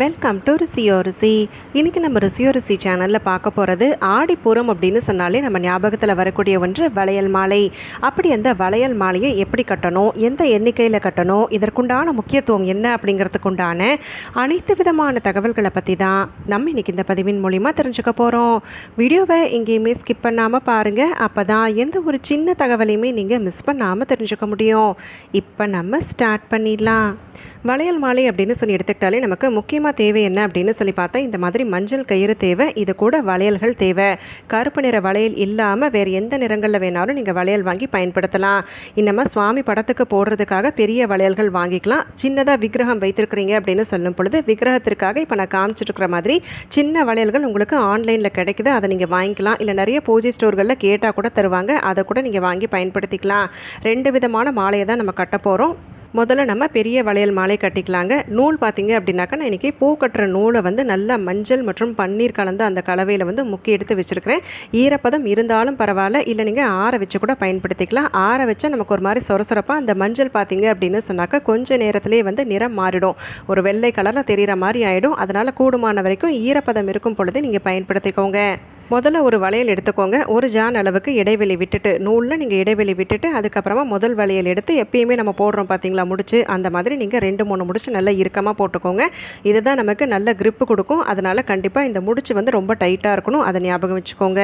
Welcome to ருசியோ ருசி. இன்றைக்கி நம்ம ருசியோ ருசி சேனலில் பார்க்க போகிறது ஆடிப்பூரம் அப்படின்னு சொன்னாலே நம்ம ஞாபகத்தில் வரக்கூடிய ஒன்று வளையல் மாலை. அப்படி அந்த வளையல் மாலையை எப்படி கட்டணும் எந்த எண்ணிக்கையில் கட்டணும் இதற்குண்டான முக்கியத்துவம் என்ன அப்படிங்கிறதுக்குண்டான அனைத்து விதமான தகவல்களை பற்றி தான் நம்ம இன்றைக்கி இந்த பதிவின் மூலிமா தெரிஞ்சுக்க போகிறோம் வீடியோவை எங்கேயுமே ஸ்கிப் பண்ணாமல் பாருங்கள் அப்போ தான் எந்த ஒரு சின்ன தகவலையுமே நீங்கள் மிஸ் பண்ணாமல் தெரிஞ்சுக்க முடியும். இப்போ நம்ம ஸ்டார்ட் பண்ணிடலாம். வளையல் மாலை அப்படின்னு சொல்லி எடுத்துக்கிட்டாலே நமக்கு முக்கியமாக தேவை என்ன அப்படின்னு சொல்லி பார்த்தா இந்த மாதிரி மஞ்சள் கயிறு தேவை இது கூட வளையல்கள் தேவை. கருப்பு நிற வளையல் இல்லாமல் வேறு எந்த நிறங்களில் வேணாலும் நீங்கள் வளையல் வாங்கி பயன்படுத்தலாம். இன்னமும் சுவாமி படத்துக்கு போடுறதுக்காக பெரிய வளையல்கள் வாங்கிக்கலாம். சின்னதாக விக்கிரகம் வைத்திருக்கிறீங்க அப்படின்னு சொல்லும் பொழுது விக்கிரகத்திற்காக இப்போ நான் காமிச்சிட்டு இருக்கிற மாதிரி சின்ன வளையல்கள் உங்களுக்கு ஆன்லைனில் கிடைக்குது அதை நீங்கள் வாங்கிக்கலாம். இல்லை நிறைய பூஜை ஸ்டோர்களில் கேட்டால் கூட தருவாங்க அதை கூட நீங்கள் வாங்கி பயன்படுத்திக்கலாம். ரெண்டு விதமான மாலையை தான் நம்ம கட்ட போகிறோம் முதல்ல நம்ம பெரிய வளையல் மாலை கட்டிக்கலாங்க. நூல் பார்த்தீங்க அப்படின்னாக்கா நான் இன்றைக்கி பூ கட்டுற நூலை வந்து நல்லா மஞ்சள் மற்றும் பன்னீர் கலந்து அந்த கலவையில் வந்து முக்கி எடுத்து வச்சுருக்கிறேன். ஈரப்பதம் இருந்தாலும் பரவாயில்ல இல்லை நீங்கள் ஆற வச்சு கூட பயன்படுத்திக்கலாம். ஆற வச்சா நமக்கு ஒரு மாதிரி சொரசொரப்பாக அந்த மஞ்சள் பார்த்தீங்க அப்படின்னு சொன்னாக்கா கொஞ்ச நேரத்திலே வந்து நிறம் மாறிடும். ஒரு வெள்ளை கலரில் தெரிகிற மாதிரி ஆகிடும் அதனால் கூடுமான வரைக்கும் ஈரப்பதம் இருக்கும் பொழுது நீங்கள் பயன்படுத்திக்கோங்க. முதல்ல ஒரு வளையல் எடுத்துக்கோங்க. ஒரு ஜான் அளவுக்கு இடைவெளி விட்டுட்டு நூலில் நீங்கள் இடைவெளி விட்டுட்டு அதுக்கப்புறமா முதல் வளையல் எடுத்து எப்பயுமே நம்ம போடுறோம் பார்த்தீங்களா முடிச்சு. அந்த மாதிரி நீங்கள் ரெண்டு மூணு முடிச்சு நல்லா இறுக்கமாக போட்டுக்கோங்க. இதுதான் நமக்கு நல்ல கிரிப்பு கொடுக்கும். அதனால் கண்டிப்பாக இந்த முடிச்சு வந்து ரொம்ப டைட்டாக இருக்கணும். அதை ஞாபகம் வச்சுக்கோங்க.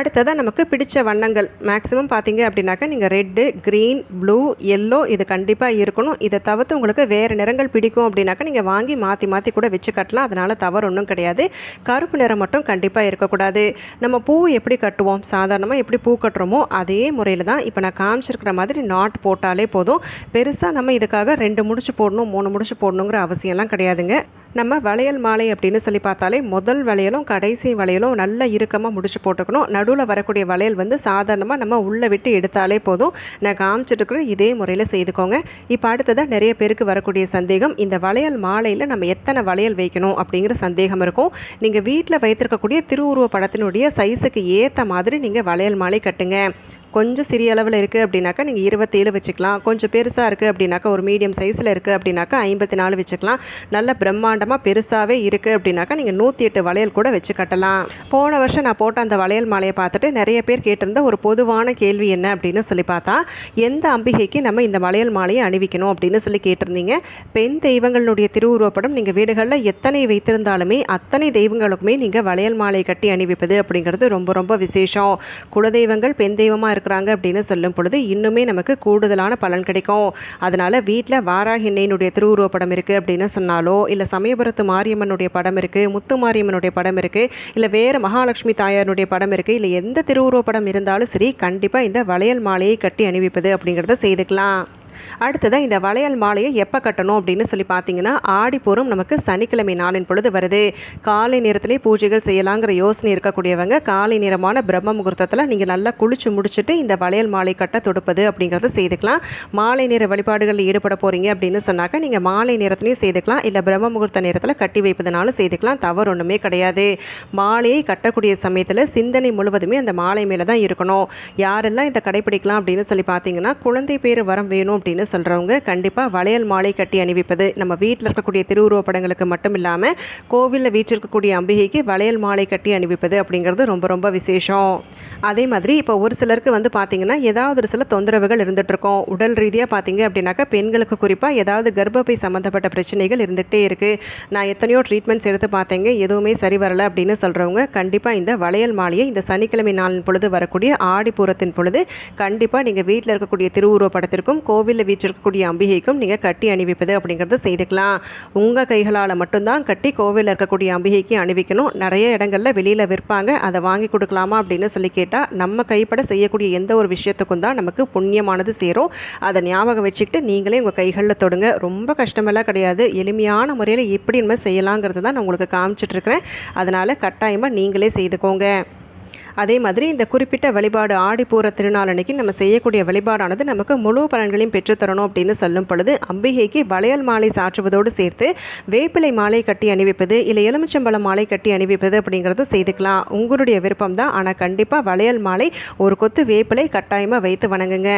அடுத்ததாக நமக்கு பிடிச்ச வண்ணங்கள். மேக்ஸிமம் பார்த்தீங்க அப்படின்னாக்கா நீங்கள் ரெட்டு க்ரீன் ப்ளூ எல்லோ இது கண்டிப்பாக இருக்கணும். இதை தவிர்த்து உங்களுக்கு வேறு நிறங்கள் பிடிக்கும் அப்படின்னாக்கா நீங்கள் வாங்கி மாற்றி மாற்றி கூட வச்சு கட்டலாம். அதனால் தவறு ஒன்றும் கிடையாது. கருப்பு நிறம் மட்டும் கண்டிப்பாக இருக்கக்கூடாது. நம்ம பூ எப்படி கட்டுவோம்? சாதாரணமாக எப்படி பூ கட்டுறோமோ அதே முறையில் தான் இப்போ நான் காமிச்சிருக்கிற மாதிரி நாட் போட்டாலே போதும். பெருசாக நம்ம இதுக்காக ரெண்டு முடிச்சு போடணும் மூணு முடிச்சு போடணுங்கிற அவசியம்லாம் கிடையாதுங்க. நம்ம வளையல் மாலை அப்படின்னு சொல்லி பார்த்தாலே முதல் வளையலும் கடைசி வளையலும் நல்ல இறுக்கமாக முடிச்சு போட்டுக்கணும். நடுவில் வரக்கூடிய வளையல் வந்து சாதாரணமாக நம்ம உள்ளே விட்டு எடுத்தாலே போதும். நான் காமிச்சிட்டு இதே முறையில் செய்துக்கோங்க. இப்போ அடுத்ததாக நிறைய பேருக்கு வரக்கூடிய சந்தேகம் இந்த வளையல் மாலையில் நம்ம எத்தனை வளையல் வைக்கணும் அப்படிங்கிற சந்தேகம் இருக்கும். நீங்கள் வீட்டில் வைத்திருக்கக்கூடிய திருவுருவ படத்தினுடைய சைஸுக்கு ஏற்ற மாதிரி நீங்கள் வளையல் மாலை கட்டுங்க. கொஞ்சம் சிறிய அளவில் இருக்குது அப்படின்னாக்கா நீங்கள் இருபத்தேழு வச்சுக்கலாம். கொஞ்சம் பெருசாக இருக்குது அப்படின்னாக்கா ஒரு மீடியம் சைஸில் இருக்குது அப்படின்னாக்கா ஐம்பத்தி நாலு வச்சுக்கலாம். நல்ல பிரம்மாண்டமாக பெருசாகவே இருக்குது அப்படின்னாக்கா நீங்கள் நூற்றி எட்டு வளையல் கூட வச்சு கட்டலாம். போன வருஷம் நான் போட்ட அந்த வளையல் மாலையை பார்த்துட்டு நிறைய பேர் கேட்டிருந்த ஒரு பொதுவான கேள்வி என்ன அப்படின்னு சொல்லி பார்த்தா எந்த அம்பிகைக்கு நம்ம இந்த வளையல் மாலையை அணிவிக்கணும் அப்படின்னு சொல்லி கேட்டிருந்தீங்க. பெண் தெய்வங்களுடைய திருவுருவப்படம் நீங்கள் வீடுகளில் எத்தனை வைத்திருந்தாலுமே அத்தனை தெய்வங்களுக்குமே நீங்கள் வளையல் மாலை கட்டி அணிவிப்பது அப்படிங்கிறது ரொம்ப ரொம்ப விசேஷம். குலதெய்வங்கள் பெண் தெய்வமாக இருக்கிறாங்க அப்படின்னு சொல்லும் பொழுது இன்னுமே நமக்கு கூடுதலான பலன் கிடைக்கும். அதனால் வீட்டில் வாராகிண்ணையினுடைய திருவுருவப்படம் இருக்குது அப்படின்னு சொன்னாலோ இல்லை சமயபுரத்து மாரியம்மனுடைய படம் இருக்குது முத்து மாரியம்மனுடைய படம் இருக்குது இல்லை வேறு மகாலட்சுமி தாயாருடைய படம் இருக்குது இல்லை எந்த திருவுருவப்படம் இருந்தாலும் சரி கண்டிப்பாக இந்த வளையல் மாலையை கட்டி அணிவிப்பது அப்படிங்கிறத செய்துக்கலாம். அடுத்ததாக இந்த வளையல் மாலையை எப்போ கட்டணும் அப்படின்னு சொல்லி பார்த்தீங்கன்னா ஆடிப்பூரம் நமக்கு சனிக்கிழமை நாளின் பொழுது வருது. காலை நேரத்திலே பூஜைகள் செய்யலாங்கிற யோசனை இருக்கக்கூடியவங்க காலை நேரமான பிரம்ம முகூர்த்தத்தில் நீங்கள் நல்லா குளிச்சு முடிச்சுட்டு இந்த வளையல் மாலை கட்ட தொடுப்பது அப்படிங்கிறத செய்துக்கலாம். மாலை நேர வழிபாடுகளில் ஈடுபட போகிறீங்க அப்படின்னு சொன்னாக்க நீங்கள் மாலை நேரத்துலையும் செய்துக்கலாம். இல்லை பிரம்ம முகூர்த்த நேரத்தில் கட்டி வைப்பதனாலும் செய்துக்கலாம். தவறு ஒன்றுமே கிடையாது. மாலையை கட்டக்கூடிய சமயத்தில் சிந்தனை முழுவதுமே அந்த மாலை மேலே தான் இருக்கணும். யாரெல்லாம் இதை கடைப்பிடிக்கலாம் அப்படின்னு சொல்லி பார்த்தீங்கன்னா குழந்தை பேர் வரம் வேணும் அப்படின்னு சொல்கிறவங்க கண்டிப்பாக வளையல் மாலை கட்டி அணிவிப்பது நம்ம வீட்டில் இருக்கக்கூடிய திருவுருவ படங்களுக்கு மட்டும் இல்லாமல் கோவிலில் வீற்றிருக்கக்கூடிய அம்பிகைக்கு வளையல் மாலை கட்டி அணிவிப்பது அப்படிங்கிறது ரொம்ப ரொம்ப விசேஷம். அதே மாதிரி இப்போ ஒரு சிலருக்கு வந்து பார்த்தீங்கன்னா ஏதாவது ஒரு சில தொந்தரவுகள் இருந்துகிட்ருக்கோம் உடல் ரீதியாக பார்த்தீங்க அப்படின்னாக்கா பெண்களுக்கு குறிப்பாக ஏதாவது கர்ப்பப்பை சம்மந்தப்பட்ட பிரச்சனைகள் இருந்துகிட்டே இருக்குது நான் எத்தனையோ ட்ரீட்மெண்ட்ஸ் எடுத்து பார்த்தேங்க எதுவுமே சரி வரல அப்படின்னு சொல்கிறவங்க கண்டிப்பாக இந்த வளையல் மாலையை இந்த சனிக்கிழமை நாளின் பொழுது வரக்கூடிய ஆடிப்பூரத்தின் பொழுது கண்டிப்பாக நீங்கள் வீட்டில் இருக்கக்கூடிய திருவுருவ படத்திற்கும் கோவில் கோவிலில் வீற்றிருக்கக்கூடிய அம்பிகைக்கும் நீங்கள் கட்டி அணிவிப்பது அப்படிங்கிறத செய்துக்கலாம். உங்கள் கைகளால் மட்டும்தான் கட்டி கோவிலில் இருக்கக்கூடிய அம்பிகைக்கு அணிவிக்கணும். நிறைய இடங்களில் வெளியில் விற்பாங்க. அதை வாங்கி கொடுக்கலாமா அப்படின்னு சொல்லி கேட்டால் நம்ம கைப்பட செய்யக்கூடிய எந்த ஒரு விஷயத்துக்கும் தான் நமக்கு புண்ணியமானது சேரும். அதை ஞாபகம் வச்சுக்கிட்டு நீங்களே உங்கள் கைகளில் தொடுங்க. ரொம்ப கஷ்டமெல்லாம் கிடையாது. எளிமையான முறையில் எப்படி நம்ம செய்யலாங்கிறது தான் நான் உங்களுக்கு காமிச்சிட்ருக்கிறேன் அதனால் கட்டாயமாக நீங்களே செய்துக்கோங்க. அதே மாதிரி இந்த குறிப்பிட்ட வழிபாடு ஆடிப்பூர திருநாள் அன்னைக்கு நம்ம செய்யக்கூடிய வழிபாடானது நமக்கு முழு பலன்களையும் பெற்றுத்தரணும் அப்படின்னு சொல்லும் பொழுது அம்பிகைக்கு வளையல் மாலை சாற்றுவதோடு சேர்த்து வேப்பிலை மாலை கட்டி அணிவிப்பது இல்லை எலுமிச்சம்பழம் மாலை கட்டி அணிவிப்பது அப்படிங்கிறது செய்துக்கலாம். உங்களுடைய விருப்பம் தான். ஆனால் கண்டிப்பாக வளையல் மாலை ஒரு கொத்து வேப்பிலை கட்டாயமாக வைத்து வணங்குங்க.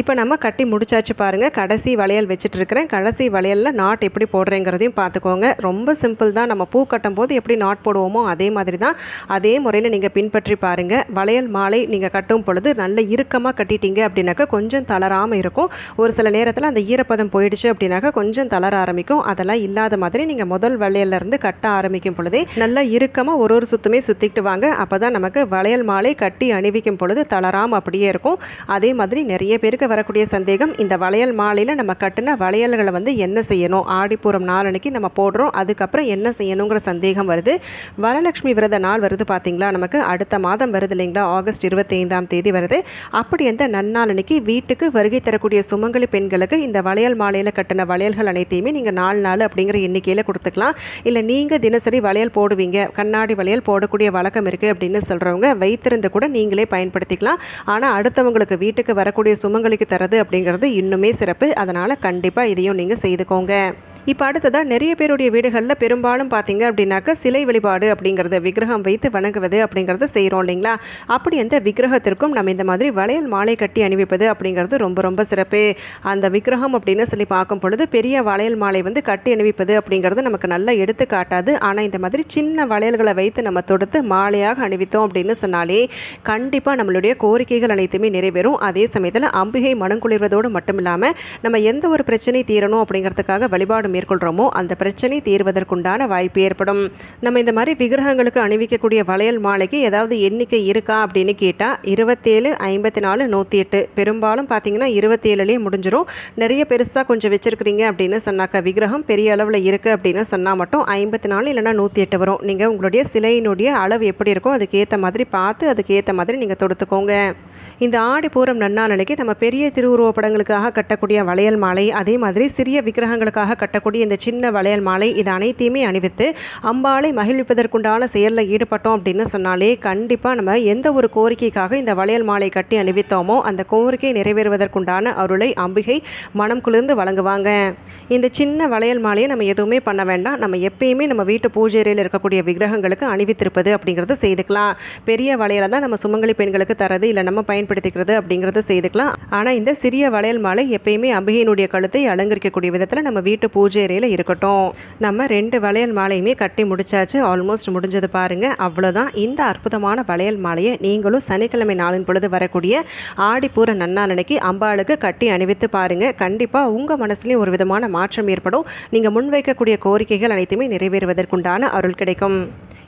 இப்போ நம்ம கட்டி முடிச்சாச்சு பாருங்கள் கடைசி வளையல் வச்சுட்டு இருக்கிறேன் கடைசி வளையலில் நாட் எப்படி போடுறேங்கிறதையும் பார்த்துக்கோங்க ரொம்ப சிம்பிள் தான். நம்ம பூ கட்டும் போது எப்படி நாட் போடுவோமோ அதே மாதிரி தான். அதே முறையில் நீங்கள் பின்பற்றி பாருங்கள் வளையல் மாலை நீங்கள் கட்டும் பொழுது நல்ல இறுக்கமாக கட்டிட்டீங்க அப்படின்னாக்கா கொஞ்சம் தளராமல் இருக்கும். ஒரு சில நேரத்தில் அந்த ஈரப்பதம் போயிடுச்சு அப்படின்னாக்கா கொஞ்சம் தளர ஆரம்பிக்கும். அதெல்லாம் இல்லாத மாதிரி நீங்கள் முதல் வளையல்ல இருந்து கட்ட ஆரம்பிக்கும் பொழுதே நல்லா இறுக்கமாக ஒரு ஒரு சுத்துமே சுற்றிக்கிட்டு வாங்க. அப்போ தான் நமக்கு வளையல் மாலை கட்டி அணிவிக்கும் பொழுது தளராமல் அப்படியே இருக்கும். அதே மாதிரி நிறைய பேருக்கு வரக்கூடிய சந்தேகம் இந்த வளையல் மாலையில் நம்ம கட்டின வளையல்களை வந்து என்ன செய்யணும்? ஆடிப்பூரம் நாலனைக்கு நம்ம போடுறோம். அதுக்கப்புறம் என்ன செய்யணுங்கிற சந்தேகம் வருது. வரலட்சுமி விரத நாள் வருது பார்த்தீங்களா நமக்கு அடுத்த மாதம் வருது இல்லைங்களா? ஆகஸ்ட் இருபத்தைந்தாம் தேதி வருது. அப்படி அந்த நன்னாள் அன்னைக்கு வீட்டுக்கு வருகை தரக்கூடிய சுமங்கலி பெண்களுக்கு இந்த வளையல் மாலையில் கட்டின வளையல்கள் அனைத்தையுமே நீங்கள் நாலு நாள் அப்படிங்கிற எண்ணிக்கையில் கொடுத்துக்கலாம். இல்லை நீங்கள் தினசரி வளையல் போடுவீங்க கண்ணாடி வளையல் போடக்கூடிய வழக்கம் இருக்குது அப்படின்னு சொல்கிறவங்க வைத்திருந்து கூட நீங்களே பயன்படுத்திக்கலாம். ஆனால் அடுத்தவங்களுக்கு வீட்டுக்கு வரக்கூடிய சுமங்கலிக்கு தரது அப்படிங்கிறது இன்னுமே சிறப்பு. அதனால் கண்டிப்பாக இதையும் நீங்கள் செய்துக்கோங்க. இப்போ அடுத்ததாக நிறைய பேருடைய வீடுகளில் பெரும்பாலும் பார்த்தீங்க அப்படின்னாக்கா சிலை வழிபாடு அப்படிங்கிறது விக்கிரகம் வைத்து வணங்குவது அப்படிங்கிறது செய்கிறோம் இல்லைங்களா? அப்படி எந்த விக்கிரகத்திற்கும் நம்ம இந்த மாதிரி வளையல் மாலை கட்டி அணிவிப்பது அப்படிங்கிறது ரொம்ப ரொம்ப சிறப்பு. அந்த விக்கிரகம் அப்படின்னு சொல்லி பார்க்கும் பொழுது பெரிய வளையல் மாலை வந்து கட்டி அணிவிப்பது அப்படிங்கிறது நமக்கு நல்லா எடுத்து காட்டாது. ஆனால் இந்த மாதிரி சின்ன வளையல்களை வைத்து நம்ம தொடுத்து மாலையாக அணிவித்தோம் அப்படின்னு சொன்னாலே கண்டிப்பாக நம்மளுடைய கோரிக்கைகள் அனைத்துமே நிறைவேறும். அதே சமயத்தில் அம்பிகை மனம் குளிர்வதோடு மட்டும் இல்லாமல் நம்ம எந்த ஒரு பிரச்சனை தீரணும் அப்படிங்கிறதுக்காக வழிபாடு மேற்கொள்கிறோமோ அந்த பிரச்சனை தீர்வதற்குண்டான வாய்ப்பு ஏற்படும். நம்ம இந்த மாதிரி விக்கிரகங்களுக்கு அணிவிக்கக்கூடிய வளையல் மாலைக்கு ஏதாவது எண்ணிக்கை இருக்கா அப்படின்னு கேட்டால் இருபத்தேழு ஐம்பத்தி நாலு நூற்றி எட்டு பெரும்பாலும் பார்த்தீங்கன்னா இருபத்தேழுலேயே முடிஞ்சிடும் நிறைய பெருசாக கொஞ்சம் வச்சுருக்கிறீங்க அப்படின்னு சொன்னாக்கா விக்கிரகம் பெரிய அளவில் இருக்குது அப்படின்னு சொன்னால் மட்டும் ஐம்பத்தி நாலு இல்லைனா நூற்றி எட்டு வரும். நீங்கள் உங்களுடைய சிலையினுடைய அளவு எப்படி இருக்கோ அதுக்கேற்ற மாதிரி பார்த்து அதுக்கேற்ற மாதிரி நீங்கள் தொடுத்துக்கோங்க. இந்த ஆடி பூரம் நன்னாளைக்கு நம்ம பெரிய திருவுருவ படங்களுக்காக கட்டக்கூடிய வளையல் மாலை அதே மாதிரி சிறிய விக்கிரகங்களுக்காக கட்டக்கூடிய இந்த சின்ன வளையல் மாலை இது அனைத்தையுமே அணிவித்து அம்பாளை மகிழ்விப்பதற்குண்டான செயலில் ஈடுபட்டோம் அப்படின்னு சொன்னாலே கண்டிப்பாக நம்ம எந்த ஒரு கோரிக்கைக்காக இந்த வளையல் மாலை கட்டி அணிவித்தோமோ அந்த கோரிக்கை நிறைவேறுவதற்குண்டான அருளை அம்பிகை மனம் குளிர்ந்து வழங்குவாங்க. இந்த சின்ன வளையல் மாலையை நம்ம எதுவுமே பண்ண வேண்டாம். நம்ம எப்பயுமே நம்ம வீட்டு பூஜை அறையில் இருக்கக்கூடிய விக்கிரகங்களுக்கு அணிவித்திருப்பது அப்படிங்கிறது செய்துக்கலாம். பெரிய வளையலை தான் நம்ம சுமங்கலி பெண்களுக்கு தரது. இல்லை நம்ம பயன்படுத்திக்கிறது அப்படிங்கிறத செய்துக்கலாம். ஆனால் இந்த சிறிய வளையல் மாலை எப்பயுமே அம்பிகையினுடைய கழுத்தை அலங்கரிக்கக்கூடிய விதத்தில் நம்ம வீட்டு பூஜை அறையில் இருக்கட்டும். நம்ம ரெண்டு வளையல் மாலையுமே கட்டி முடிச்சாச்சு ஆல்மோஸ்ட் முடிஞ்சது பாருங்க. அவ்வளோதான் இந்த அற்புதமான வளையல் மாலையை நீங்களும் சனிக்கிழமை நாளின் பொழுது வரக்கூடிய ஆடிப்பூர நன்னாளனைக்கு அம்பாளுக்கு கட்டி அணிவித்து பாருங்க. கண்டிப்பாக உங்கள் மனசுலேயும் ஒரு விதமான மாற்றம் ஏற்படும். நீங்கள் முன்வைக்கக்கூடிய கோரிக்கைகள் அனைத்துமே நிறைவேறுவதற்குண்டான அருள் கிடைக்கும்.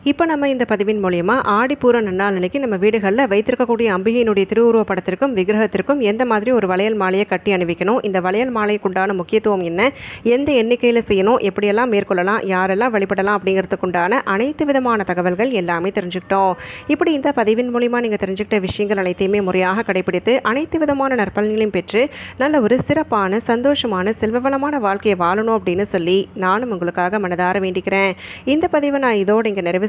இப்போ நம்ம இந்த பதிவின் மூலயமா ஆடிப்பூர நன்னாள் நிலைக்கு நம்ம வீடுகளில் வைத்திருக்கக்கூடிய அம்பிகையினுடைய திருவுருவ படத்திற்கும் விக்கிரகத்திற்கும் எந்த மாதிரி ஒரு வளையல் மாலையை கட்டி அணிவிக்கணும்? இந்த வளையல் மாலைக்குண்டான முக்கியத்துவம் என்ன? எந்த எண்ணிக்கையில் செய்யணும்? எப்படியெல்லாம் மேற்கொள்ளலாம்? யாரெல்லாம் வழிபடலாம்? அப்படிங்கிறதுக்குண்டான அனைத்து விதமான தகவல்கள் எல்லாமே தெரிஞ்சுக்கிட்டோம். இப்படி இந்த பதிவின் மூலிமா நீங்கள் தெரிஞ்சுக்கிட்ட விஷயங்கள் அனைத்தையுமே முறையாக கடைபிடித்து அனைத்து விதமான நற்பலன்களையும் பெற்று நல்ல ஒரு சிறப்பான சந்தோஷமான செல்வவளமான வாழ்க்கையை வாழணும் அப்படின்னு சொல்லி நானும் உங்களுக்காக மனதார வேண்டிக்கிறேன். இந்த பதிவை நான் இதோடு இங்கே நிறைவு